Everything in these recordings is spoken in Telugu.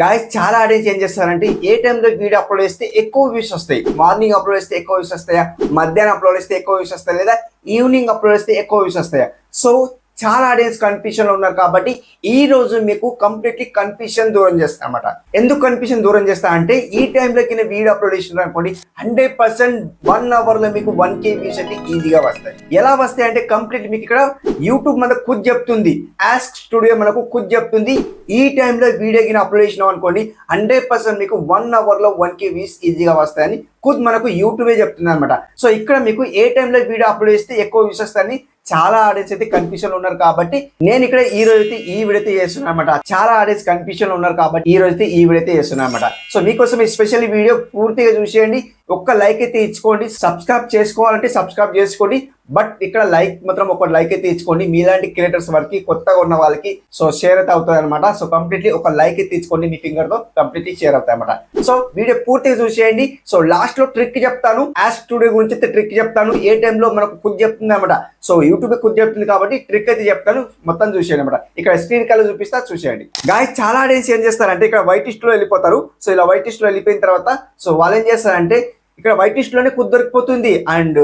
గాయస్ చాలా ఆడియన్స్ ఏం చేస్తారంటే ఏ టైంలో వీడియో అప్లోడ్ చేస్తే ఎక్కువ వ్యూస్ వస్తాయి? మార్నింగ్ అప్లోడ్ చేస్తే ఎక్కువ వ్యూస్ వస్తాయా? మధ్యాహ్నం అప్లోడ్ చేస్తే ఎక్కువ వ్యూస్ వస్తాయి? లేదా ఈవినింగ్ అప్లోడ్ చేస్తే ఎక్కువ వ్యూస్ వస్తాయా? సో చాలా ఆడియన్స్ కన్ఫ్యూషన్లో ఉన్నారు కాబట్టి ఈ రోజు మీకు కంప్లీట్లీ కన్ఫ్యూషన్ దూరం చేస్తాను అనమాట ఎందుకు కన్ఫ్యూషన్ దూరం చేస్తా అంటే ఈ టైంలో కింద వీడియో అప్లోడ్ చేసిన అనుకోండి హండ్రెడ్ పర్సెంట్ వన్ అవర్లో మీకు వన్ కే వ్యూస్ అయితే ఈజీగా వస్తాయి. ఎలా వస్తాయి అంటే కంప్లీట్ మీకు ఇక్కడ యూట్యూబ్ మనకు కుద్ చెప్తుంది. యాస్క్ స్టూడియో మనకు కుద్ చెప్తుంది. ఈ టైంలో వీడియో కింద అప్లోడ్ చేసినాం అనుకోండి హండ్రెడ్ పర్సెంట్ మీకు వన్ అవర్లో వన్ కే వ్యూస్ ఈజీగా వస్తాయని కుద్ మనకు యూట్యూబే చెప్తుంది అనమాట సో ఇక్కడ మీకు ఏ టైంలో వీడియో అప్లోడ్ చేస్తే ఎక్కువ వ్యూస్ వస్తాయని చాలా ఆడియన్స్ అయితే కన్ఫ్యూషన్ ఉన్నారు కాబట్టి నేను ఇక్కడ ఈ రోజు అయితే ఈ విడైతే చేస్తున్నా చేస్తున్నాను అనమాట చాలా ఆడియన్స్ కన్ఫ్యూషన్ ఉన్నారు కాబట్టి ఈ రోజు అయితే ఈ విడైతే అయితే చేస్తున్నాను అనమాట సో మీకోసం ఈ స్పెషల్ వీడియో పూర్తిగా చూసేయండి. ఒక్క లైక్ అయితే ఇచ్చుకోండి. సబ్స్క్రైబ్ చేసుకోవాలంటే సబ్స్క్రైబ్ చేసుకోండి. బట్ ఇక్కడ లైక్ మాత్రం ఒక లైక్ అయితే ఇచ్చుకోండి. మీలాంటి క్రియేటర్స్ వరకు కొత్తగా ఉన్న వాళ్ళకి సో షేర్ అయితే అవుతుంది అనమాట సో కంప్లీట్లీ ఒక లైక్ అయితే ఇచ్చుకోండి మీ ఫింగర్తో. కంప్లీట్లీ షేర్ అవుతాయి అనమాట సో వీడియో పూర్తిగా చూసేయండి. సో లాస్ట్లో ట్రిక్ చెప్తాను. యాస్ స్టూడియో గురించి అయితే ట్రిక్ చెప్తాను. ఏ టైంలో మనకు కుద్ చెప్తుంది అనమాట సో యూట్యూబ్ కుద్ చెప్తుంది కాబట్టి ట్రిక్ అయితే చెప్తాను. మొత్తం చూసేయండి అనమాట ఇక్కడ స్క్రీన్ కలర్ చూపిస్తా చూసేయండి. గాయస్ చాలా ఆడియన్స్ ఏం చేస్తారంటే ఇక్కడ వైట్ లిస్ట్లో వెళ్ళిపోతారు. సో ఇలా వైట్ లిస్ట్లో వెళ్ళిపోయిన తర్వాత సో వాళ్ళు ఏం చేస్తారంటే ఇక్కడ వైట్ లిస్ట్ కుద్ దొరికిపోతుంది. అండ్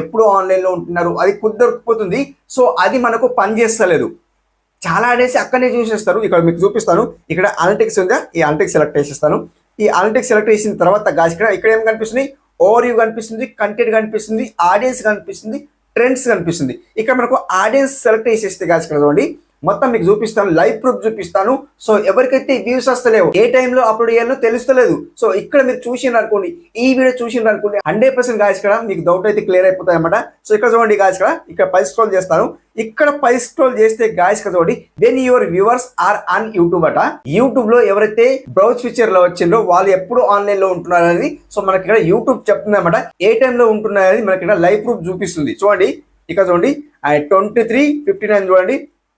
ఎప్పుడు ఆన్లైన్లో ఉంటున్నారు. అది కుద్ దొరికిపోతుంది. సో అది మనకు పనిచేస్తలేదు చాలా అనేసి అక్కడనే చూసేస్తారు. ఇక్కడ మీకు చూపిస్తాను. ఇక్కడ అనలిటిక్స్ ఉందా? ఈ అనలిటిక్స్ సెలెక్ట్ చేసేస్తాను. ఈ అనలిటిక్స్ సెలెక్ట్ చేసిన తర్వాత గాజ్ ఇక్కడ ఇక్కడ ఏం కనిపిస్తుంది? ఓవర్ కనిపిస్తుంది కంటెంట్ కనిపిస్తుంది ఆడియన్స్ కనిపిస్తుంది ట్రెండ్స్ కనిపిస్తుంది. ఇక్కడ మనకు ఆడియన్స్ సెలెక్ట్ చేసేస్తే గాజ్ ఇక్కడ చూడండి. మొత్తం మీకు చూపిస్తాను లైవ్ ప్రూఫ్ చూపిస్తాను. సో ఎవరికైతే వ్యూస్ వస్తలేవు ఏ టైంలో అప్లోడ్ చేయాలో తెలుస్తలేదు. సో ఇక్కడ మీరు చూసిండ్రు అనుకోండి ఈ వీడియో చూసిండ్రు అనుకోండి హండ్రెడ్ పర్సెంట్ గాయస్ ఇక్కడ మీకు డౌట్ అయితే క్లియర్ అయిపోతాయి అన్నమాట. సో ఇక్కడ చూడండి గాయస్ ఇక్కడ ఇక్కడ పై స్క్రోల్ చేస్తాను. ఇక్కడ పై స్క్రోల్ చేస్తే గాయస్ ఇక్కడ చూడండి when your viewers are on YouTube అట యూట్యూబ్లో ఎవరైతే బ్రౌజ్ ఫీచర్లో వచ్చిందో వాళ్ళు ఎప్పుడు ఆన్లైన్లో ఉంటున్నారు అనేది సో మనకి ఇక్కడ యూట్యూబ్ చెప్తుంది అనమాట ఏ టైంలో ఉంటున్నారు అనేది మనకి ఇక్కడ లైవ్ ప్రూఫ్ చూపిస్తుంది. చూడండి ఇక్కడ చూడండి ట్వంటీ త్రీ ఫిఫ్టీ నైన్ చూడండి.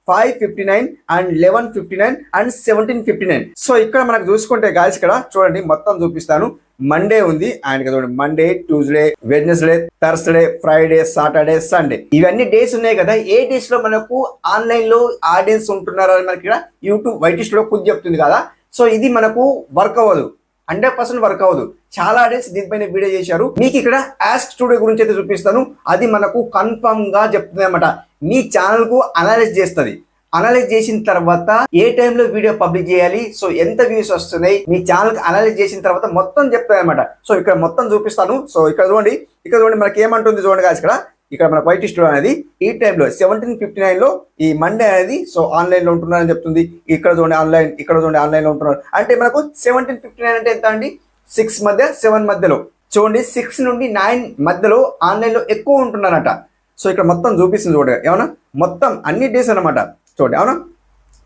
Five fifty nine and eleven fifty nine and seventeen fifty nine. So ఇక్కడ మనకు చూసుకుంటే గాయస్ ఇక్కడ చూడండి మొత్తం చూపిస్తాను. మండే ఉంది. అండ్ చూడండి Monday Tuesday Wednesday Thursday Friday Saturday Sunday ఇవన్నీ డేస్ ఉన్నాయి కదా. ఏ డేస్లో మనకు ఆన్లైన్లో ఆడియన్స్ ఉంటున్నారు అని మనకి ఇక్కడ యూట్యూబ్ వైటిస్ట్లో కుది చెప్తుంది కదా. సో ఇది మనకు వర్క్ అవ్వదు. హండ్రెడ్ పర్సెంట్ వర్క్ అవ్వదు. చాలా డేస్ దీనిపైన వీడియో చేశారు. మీకు ఇక్కడ యాస్ట్ స్టూడియో గురించి అయితే చూపిస్తాను. అది మనకు కన్ఫర్మ్గా చెప్తుంది అనమాట మీ ఛానల్కు అనలైజ్ చేస్తుంది. అనలైజ్ చేసిన తర్వాత ఏ టైంలో వీడియో పబ్లిక్ చేయాలి? సో ఎంత వ్యూస్ వస్తున్నాయి? మీ ఛానల్కి అనలైజ్ చేసిన తర్వాత మొత్తం చెప్తాయి అనమాట సో ఇక్కడ మొత్తం చూపిస్తాను. సో ఇక్కడ చూడండి. ఇక్కడ చూడండి మనకి ఏమంటుంది చూడండి కాదు ఇక్కడ ఇక్కడ మన వైట్ స్టూడియో అనేది ఈ టైంలో సెవెంటీన్ ఫిఫ్టీ నైన్లో ఈ మండే అనేది సో ఆన్లైన్లో ఉంటున్నారని చెప్తుంది. ఇక్కడ చూడండి ఆన్లైన్ ఇక్కడ చూడండి ఆన్లైన్లో ఉంటున్నారు. అంటే మనకు సెవెంటీన్ ఫిఫ్టీ నైన్ అంటే ఎంత అండి? సిక్స్ మధ్య సెవెన్ మధ్యలో. చూడండి సిక్స్ నుండి నైన్ మధ్యలో ఆన్లైన్లో ఎక్కువ ఉంటున్నారట. సో ఇక్కడ మొత్తం చూపిస్తుంది చూడండి. ఏమన్నా? మొత్తం అన్ని డేస్ అన్నమాట. చూడండి అవునా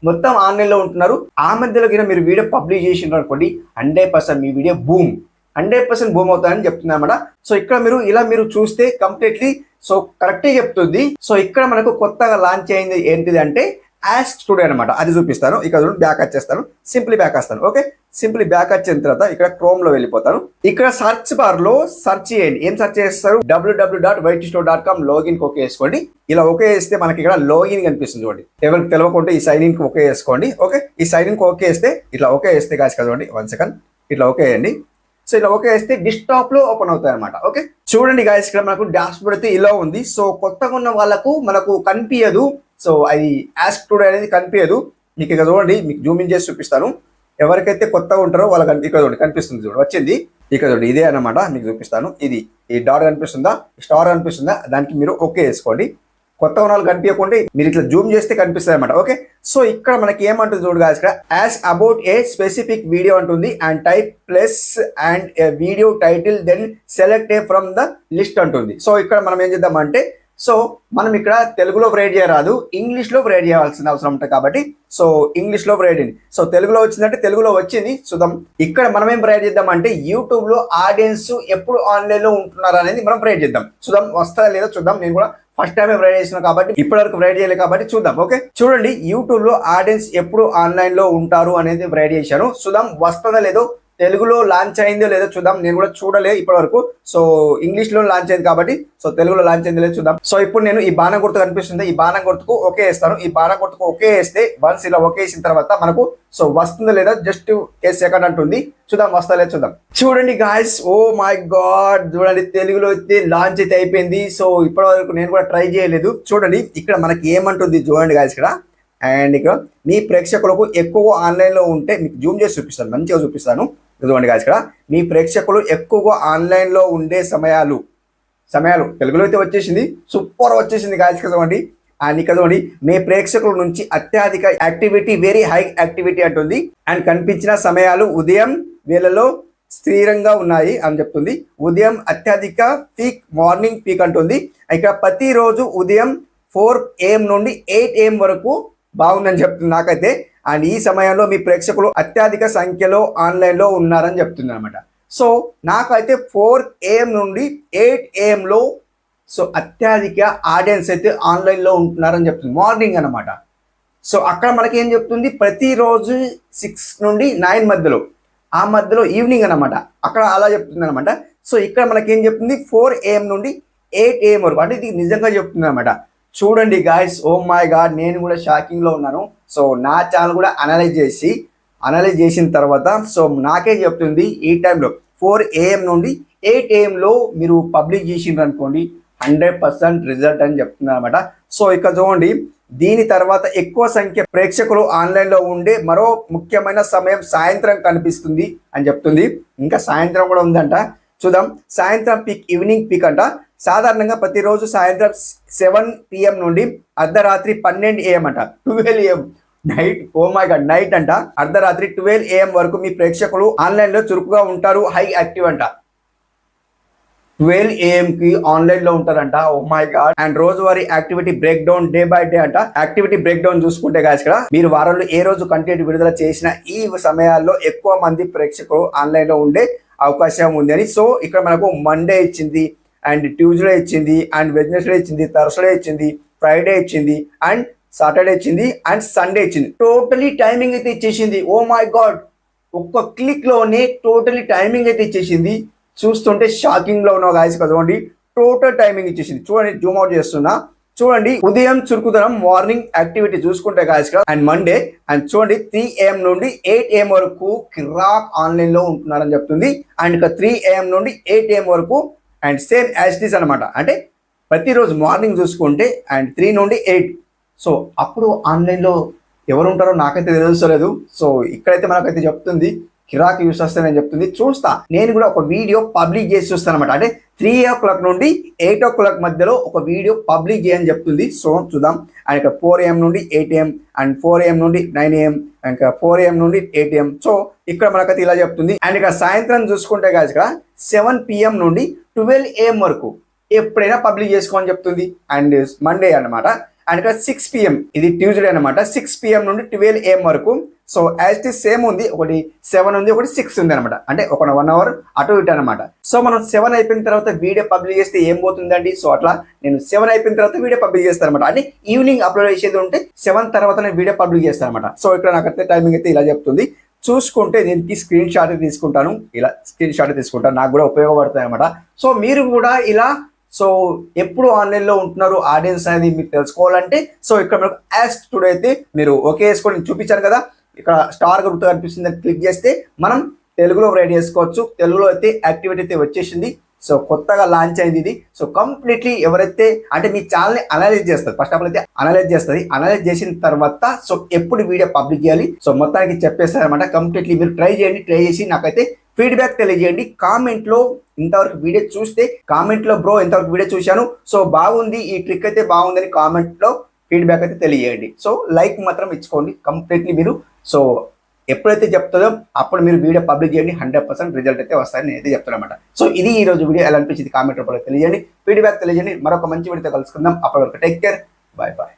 మొత్తం ఆన్లైన్లో ఉంటున్నారు. ఆ మధ్యలో కింద మీరు వీడియో పబ్లిష్ చేసినారు అనుకోండి హండ్రెడ్ పర్సెంట్ మీ video boom hundred percent boom అవుతాయని చెప్తుంది అనమాట సో ఇక్కడ మీరు ఇలా మీరు చూస్తే కంప్లీట్లీ సో కరెక్ట్గా చెప్తుంది. సో ఇక్కడ మనకు కొత్తగా లాంచ్ అయింది ఏంటిది అంటే యాస్క్ స్టూడియో అనమాట అది చూపిస్తాను. ఇక్కడ బ్యాక్ వచ్చేస్తాను. సింప్లీ బ్యాక్ వస్తాను. ఓకే సింప్లీ బ్యాక్ వచ్చిన తర్వాత ఇక్కడ క్రోమ్లో వెళ్ళిపోతాను. ఇక్కడ సర్చ్ బార్లో సర్చ్ చేయండి. ఏం సర్చ్ చేస్తారు? WW dot white store dot com login okay వేసుకోండి. ఇలా ఓకే వేస్తే మనకి ఇక్కడ లాగిన్ కనిపిస్తుంది చూడండి. ఎవరికి తెలియకుంటే ఈ సైన్ ఇన్కి ఓకే వేసుకోండి. ఓకే ఈ సైన్ ఇన్కి ఓకే వేస్తే ఇట్లా ఓకే వేస్తే కాదు చూడండి. వన్ సెకండ్ ఇట్లా ఓకే వేయండి. సో ఇలా ఓకే వేస్తే డిస్టాప్లో ఓపెన్ అవుతాయి అనమాట ఓకే? చూడండి గాయస్ ఇక్కడ మనకు డాష్ బోర్డ్ అయితే ఇలా ఉంది. సో కొత్తగా ఉన్న వాళ్ళకు మనకు కనిపించదు సో అది యాస్క్ టుడే అనేది కనిపించదు మీకు ఇక్కడ చూడండి మీకు జూమ్ ఇన్ చేసి చూపిస్తాను. ఎవరికైతే కొత్తగా ఉంటారో వాళ్ళకి ఇక్కడ చూడండి కనిపిస్తుంది చూడండి వచ్చింది. ఇక్కడ చూడండి ఇదే అన్నమాట మీకు చూపిస్తాను. ఇది ఈ డాట్ కనిపిస్తుందా? స్టార్ కనిపిస్తుందా? దానికి మీరు ఓకే వేసుకోండి కొత్త వాళ్ళు కనిపించకుండా మీరు ఇట్లా జూమ్ చేస్తే కనిపిస్తుంది అనమాట ఓకే? సో ఇక్కడ మనకి ఏమంటుంది చూడు కాదు ఇక్కడ as about a specific video అంటుంది. And type plus and video title then select a from the list అంటుంది. సో ఇక్కడ మనం ఏం చేద్దామంటే సో మనం ఇక్కడ తెలుగులో రైడ్ చేయరాదు ఇంగ్లీష్లో రైడ్ చేయాల్సిన అవసరం ఉంటుంది కాబట్టి సో ఇంగ్లీష్లో రైడింది సో తెలుగులో వచ్చిందంటే తెలుగులో వచ్చింది చూద్దాం. ఇక్కడ మనం ఏం రైడ్ చేద్దామంటే యూట్యూబ్లో ఆడియన్స్ ఎప్పుడు ఆన్లైన్లో ఉంటున్నారు అనేది మనం రైడ్ చేద్దాం. చూద్దాం వస్తుందా లేదా చూద్దాం నేను కూడా ఫస్ట్ టైం రైడ్ చేసినాం కాబట్టి ఇప్పటి వరకు రైడ్ చేయలేదు కాబట్టి చూద్దాం ఓకే చూడండి యూట్యూబ్లో ఆడియన్స్ ఎప్పుడు ఆన్లైన్లో ఉంటారు అనేది రైడ్ చేశాను. చూద్దాం వస్తుందా లేదో తెలుగులో లాంచ్ అయిందో లేదో చూద్దాం. నేను కూడా చూడలే ఇప్పటి వరకు సో ఇంగ్లీష్లో లాంచ్ అయింది కాబట్టి సో తెలుగులో లాంచ్ అయిందో లేదో చూద్దాం. సో ఇప్పుడు నేను ఈ బాణం గుర్తు కనిపిస్తుంది. ఈ బాణం గుర్తుకు ఓకే వేస్తాను. ఈ బాణం గుర్తుకు ఓకే వేస్తే వన్స్ ఇలా ఓకే వేసిన తర్వాత మనకు సో వస్తుందో లేదా జస్ట్ ఏ సెకండ్ అంటుంది. చూద్దాం వస్తా లేదా చూద్దాం. చూడండి గాయస్ ఓ మై గాడ్ చూడండి తెలుగులో అయితే లాంచ్ అయితే అయిపోయింది. సో ఇప్పటి వరకు నేను కూడా ట్రై చేయలేదు. చూడండి ఇక్కడ మనకి ఏమంటుంది చూడండి గాయస్ ఇక్కడ. అండ్ ఇక్కడ మీ ప్రేక్షకులకు ఎక్కువ ఆన్లైన్లో ఉంటే మీకు జూమ్ చేసి చూపిస్తాను. మంచిగా చూపిస్తాను. ఇదిగోండి కాదు ఇక్కడ. మీ ప్రేక్షకులు ఎక్కువగా ఆన్లైన్లో ఉండే సమయాలు సమయాలు తెలుగులో అయితే వచ్చేసింది సూపర్ వచ్చేసింది కాదు కదండి అండ్ ఇక్కడ చూడండి మీ ప్రేక్షకుల నుంచి అత్యధిక యాక్టివిటీ వెరీ హై యాక్టివిటీ అంటుంది. అండ్ కనిపించిన సమయాలు ఉదయం వేళలో స్థిరంగా ఉన్నాయి అని చెప్తుంది. ఉదయం అత్యధిక పీక్ మార్నింగ్ పీక్ అంటుంది. ఇక్కడ ప్రతిరోజు ఉదయం ఫోర్ ఏఎం నుండి ఎయిట్ ఏఎం వరకు బాగుందని చెప్తుంది నాకైతే. అండ్ ఈ సమయంలో మీ ప్రేక్షకులు అత్యధిక సంఖ్యలో ఆన్లైన్లో ఉన్నారని చెప్తుంది అనమాట సో నాకైతే ఫోర్ ఏఎం నుండి ఎయిట్ ఏఎంలో సో అత్యధిక ఆడియన్స్ అయితే ఆన్లైన్లో ఉంటున్నారని చెప్తుంది. మార్నింగ్ అనమాట సో అక్కడ మనకి ఏం చెప్తుంది? ప్రతిరోజు సిక్స్ నుండి నైన్ మధ్యలో ఆ మధ్యలో ఈవినింగ్ అనమాట అక్కడ అలా చెప్తుంది అనమాట సో ఇక్కడ మనకి ఏం చెప్తుంది? ఫోర్ ఏఎం నుండి ఎయిట్ ఏఎం వరకు అంటే ఇది నిజంగా చెప్తుంది అనమాట చూడండి గాయస్ ఓ మై గాడ్ నేను కూడా షాకింగ్లో ఉన్నాను. సో నా ఛానల్ కూడా అనలైజ్ చేసి అనలైజ్ చేసిన తర్వాత సో నాకే చెప్తుంది ఈ టైంలో ఫోర్ ఏఎం నుండి ఎయిట్ ఏఎంలో మీరు పబ్లిక్ చేసిండ్రు అనుకోండి హండ్రెడ్ పర్సెంట్ రిజల్ట్ అని చెప్తున్నారు అనమాట సో ఇక్కడ చూడండి దీని తర్వాత ఎక్కువ సంఖ్య ప్రేక్షకులు ఆన్లైన్లో ఉండే మరో ముఖ్యమైన సమయం సాయంత్రం కనిపిస్తుంది అని చెప్తుంది. ఇంకా సాయంత్రం కూడా ఉందంట. చూద్దాం. సాయంత్రం పిక్ ఈవినింగ్ పిక్ అంట. సాధారణంగా ప్రతిరోజు సాయంత్రం సెవెన్ పిఎం నుండి అర్ధరాత్రి పన్నెండు ఏఎం అంట. Twelve AM night oh my night అంట. అర్ధరాత్రి ట్వెల్వ్ ఏఎం వరకు మీ ప్రేక్షకులు ఆన్లైన్లో చురుకుగా ఉంటారు హై యాక్టివ్ అంట. ట్వెల్వ్ ఏఎంకి ఆన్లైన్లో ఉంటారంట. ఓ మై గాడ్ అండ్ రోజువారీ activity break down day by day అంట. యాక్టివిటీ బ్రేక్ డౌన్ చూసుకుంటే కాదు ఇక్కడ మీరు వారంలో ఏ రోజు కంటెంట్ విడుదల చేసిన ఈ సమయాల్లో ఎక్కువ మంది ప్రేక్షకులు ఆన్లైన్లో ఉండే అవకాశం ఉంది అని. సో ఇక్కడ మనకు మండే ఇచ్చింది. అండ్ ట్యూస్డే ఇచ్చింది అండ్ వెడ్నెస్డే ఇచ్చింది థర్స్డే ఇచ్చింది ఫ్రైడే ఇచ్చింది అండ్ సాటర్డే ఇచ్చింది అండ్ సండే ఇచ్చింది. టోటలీ టైమింగ్ అయితే ఇచ్చేసింది. Oh my god! ఒక్క క్లిక్లోనే టోటలీ టైమింగ్ అయితే ఇచ్చేసింది. చూస్తుంటే షాకింగ్లో ఉన్న గాయస్ కదండి టోటల్ టైమింగ్ ఇచ్చేసింది. చూడండి జూమ్ అవుట్ చేస్తున్నా. చూడండి ఉదయం చురుకుదనం మార్నింగ్ యాక్టివిటీ చూసుకుంటే గాయస్ అండ్ మండే అండ్ చూడండి త్రీ ఏఎం నుండి ఎయిట్ ఏఎం వరకు కిరాక్ ఆన్లైన్లో ఉంటున్నారని చెప్తుంది. అండ్ ఇక త్రీ ఏఎం నుండి ఎయిట్ ఏఎం వరకు అండ్ సేమ్ యాజ్ అనమాట అంటే ప్రతిరోజు మార్నింగ్ చూసుకుంటే అండ్ త్రీ నుండి ఎయిట్. సో అప్పుడు ఆన్లైన్లో ఎవరు ఉంటారో నాకైతే తెలుస్తలేదు సో ఇక్కడైతే మనకైతే చెప్తుంది కిరాక్ యూస్ వస్తానని చెప్తుంది. చూస్తా. నేను కూడా ఒక వీడియో పబ్లిక్ చేసి చూస్తాను అనమాట అంటే త్రీ ఓ క్లాక్ నుండి ఎయిట్ ఓ క్లాక్ మధ్యలో ఒక వీడియో పబ్లిక్ చేయని చెప్తుంది. సో చూద్దాం. అండ్ ఇక్కడ ఫోర్ ఏఎం నుండి eight AM and four AM నుండి నైన్ ఏఎం ఇంకా ఫోర్ ఏఎం నుండి ఎయిట్ ఏఎం సో ఇక్కడ మనకైతే ఇలా చెప్తుంది. అండ్ ఇక్కడ సాయంత్రం చూసుకుంటే కాదు ఇక్కడ సెవెన్ పిఎం నుండి ట్వెల్వ్ ఏఎం వరకు ఎప్పుడైనా పబ్లిక్ చేసుకోమని చెప్తుంది. అండ్ మండే అన్నమాట. అండ్ ఇక్కడ సిక్స్ పిఎం ఇది ట్యూస్డే అనమాట సిక్స్ పిఎం నుండి ట్వెల్వ్ ఏఎం వరకు సో యాజ్ ఇట్ సేమ్ ఉంది ఒకటి సెవెన్ ఉంది ఒకటి సిక్స్ ఉంది అనమాట అంటే ఒక వన్ అవర్ అటు ఇటు అనమాట సో మనం సెవెన్ అయిపోయిన తర్వాత వీడియో పబ్లిక్ చేస్తే ఏం పోతుందండి? సో అట్లా నేను సెవెన్ అయిపోయిన తర్వాత వీడియో పబ్లిక్ చేస్తాను అనమాట అంటే ఈవినింగ్ అప్లోడ్ చేసేది ఉంటే సెవెన్ తర్వాత నేను వీడియో పబ్లిక్ చేస్తాను అనమాట సో ఇక్కడ నాకైతే టైమింగ్ అయితే ఇలా చెప్తుంది. చూసుకుంటే దీనికి స్క్రీన్ షాట్ తీసుకుంటాను. ఇలా స్క్రీన్ షాట్ తీసుకుంటాను. నాకు కూడా ఉపయోగపడుతుంది అనమాట సో మీరు కూడా ఇలా సో ఎప్పుడు ఆన్లైన్లో ఉంటున్నారు ఆడియన్స్ అనేది మీకు తెలుసుకోవాలంటే సో ఇక్కడ మనకు యాజ్ టుడే అయితే మీరు ఓకే వేసుకొని చూపించాను కదా. ఇక్కడ స్టార్ గుర్తు కనిపిస్తుంది క్లిక్ చేస్తే మనం తెలుగులో రైడ్ చేసుకోవచ్చు. తెలుగులో అయితే యాక్టివిటీ అయితే వచ్చేసింది. సో కొత్తగా లాంచ్ అయింది ఇది. సో కంప్లీట్లీ ఎవరైతే అంటే మీ ఛానల్ని అనలైజ్ చేస్తారు. ఫస్ట్ ఆఫ్ ఆల్ అయితే అనలైజ్ చేస్తుంది అనలైజ్ చేసిన తర్వాత సో ఎప్పుడు వీడియో పబ్లిక్ చేయాలి? సో మొత్తానికి చెప్పేస్తారనమాట కంప్లీట్లీ మీరు ట్రై చేయండి ట్రై చేసి నాకైతే ఫీడ్బ్యాక్ తెలియజేయండి. కామెంట్లో ఇంతవరకు వీడియో చూస్తే కామెంట్లో బ్రో ఇంతవరకు వీడియో చూశాను. సో బాగుంది. ఈ ట్రిక్ అయితే బాగుందని కామెంట్లో ఫీడ్బ్యాక్ అయితే తెలియజేయండి సో లైక్ మాత్రం ఇచ్చుకోండి కంప్లీట్లీ మీరు. సో ఎప్పుడైతే చెప్తుందో అప్పుడు మీరు వీడియో పబ్లిక్ చేయండి. హండ్రెడ్ పర్సెంట్ రిజల్ట్ అయితే వస్తాయని నేను అయితే చెప్తాను సో ఇది ఈ రోజు వీడియో. ఎలా అనిపించింది? కామెంట్ రూపంలో తెలియజేయండి ఫీడ్బ్యాక్ తెలియజేయండి. మరొక మంచి వీడియోతో కలుసుకుందాం. అప్పటి వరకు టేక్ కేర్ బాయ్ బాయ్